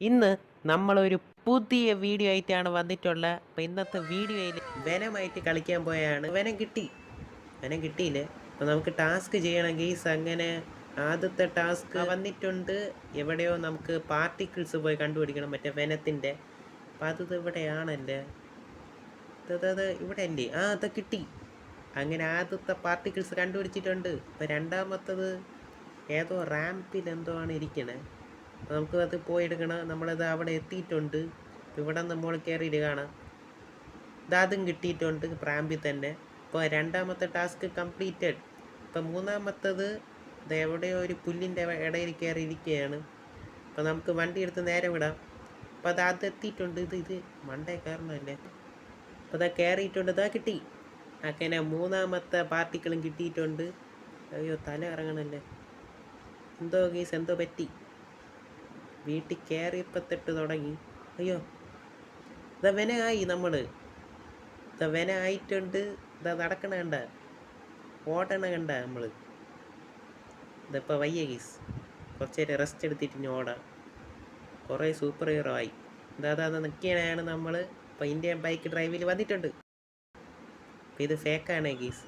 ഇന്ന് നമ്മളൊരു പുതിയ വീഡിയോ ആയിട്ടാണ് വന്നിട്ടുള്ളത്. അപ്പം ഇന്നത്തെ വീഡിയോയിൽ വനമായിട്ട് കളിക്കാൻ പോയാണ്. വനം കിട്ടി. വനം കിട്ടിയില്ലേ? അപ്പം നമുക്ക് ടാസ്ക് ചെയ്യണം ഗെയ്സ് അങ്ങനെ ആദ്യത്തെ ടാസ്ക് വന്നിട്ടുണ്ട്. എവിടെയോ നമുക്ക് പാർട്ടിക്കിൾസ് പോയി കണ്ടുപിടിക്കണം മറ്റേ വനത്തിന്റെ അപ്പം അത് ഇവിടെയാണല്ലേ? അതത് ഇവിടെ അല്ലേ ആ അത് കിട്ടി. അങ്ങനെ ആദ്യത്തെ പാർട്ടിക്കിൾസ് കണ്ടുപിടിച്ചിട്ടുണ്ട്. ഇപ്പം രണ്ടാമത്തത് ഏതോ റാമ്പിൽ എന്തോ ആണ് ഇരിക്കണേ. നമുക്ക് അത് പോയി എടുക്കണം നമ്മളത് അവിടെ എത്തിയിട്ടുണ്ട്. ഇവിടെ നമ്മൾ കയറി കാണാം. ഇതാതും കിട്ടിയിട്ടുണ്ട് പ്രാമ്പി തന്നെ. ഇപ്പോൾ രണ്ടാമത്തെ ടാസ്ക് കംപ്ലീറ്റഡ്. ഇപ്പം മൂന്നാമത്തത് ഇത് എവിടെയോ ഒരു പുല്ലിന്റെ ഇടയിൽ കയറി ഇരിക്കുകയാണ്. അപ്പോൾ നമുക്ക് വണ്ടി എടുത്ത് നേരെ വിടാം. അപ്പോൾ അത് അത് എത്തിയിട്ടുണ്ട്. ഇത് ഇത് മണ്ടേ കയറണമല്ലേ അപ്പോൾ അതാ കയറിയിട്ടുണ്ട് ഇതാ കിട്ടി. അങ്ങനെ മൂന്നാമത്തെ പാർട്ടിക്കളും കിട്ടിയിട്ടുണ്ട്. അയ്യോ തല ഇറങ്ങണല്ലേ എന്തോ കേസ് എന്തോ പറ്റി. വീട്ടിൽ കയറിയപ്പോൾ തൊട്ട് തുടങ്ങി. അയ്യോ ഇതാ വെന ആയി നമ്മൾ ഇതാ വെന ആയിട്ടുണ്ട്. ഇതാ നടക്കണ കണ്ട. ഓടണ കണ്ട നമ്മൾ ഇതിപ്പോൾ വയ്യ ഗീസ്. കുറച്ച് നേരം റെസ്റ്റ് എടുത്തിട്ട് ഇനി ഓടാം. കുറേ സൂപ്പർ ഹീറോ ആയി. ഇതാ നിൽക്കണയാണ് നമ്മൾ ഇപ്പോൾ ഇന്ത്യൻ ബൈക്ക് ഡ്രൈവിൽ വന്നിട്ടുണ്ട്. അപ്പോൾ ഇത് ഫേക്കാണ് ഗീസ്.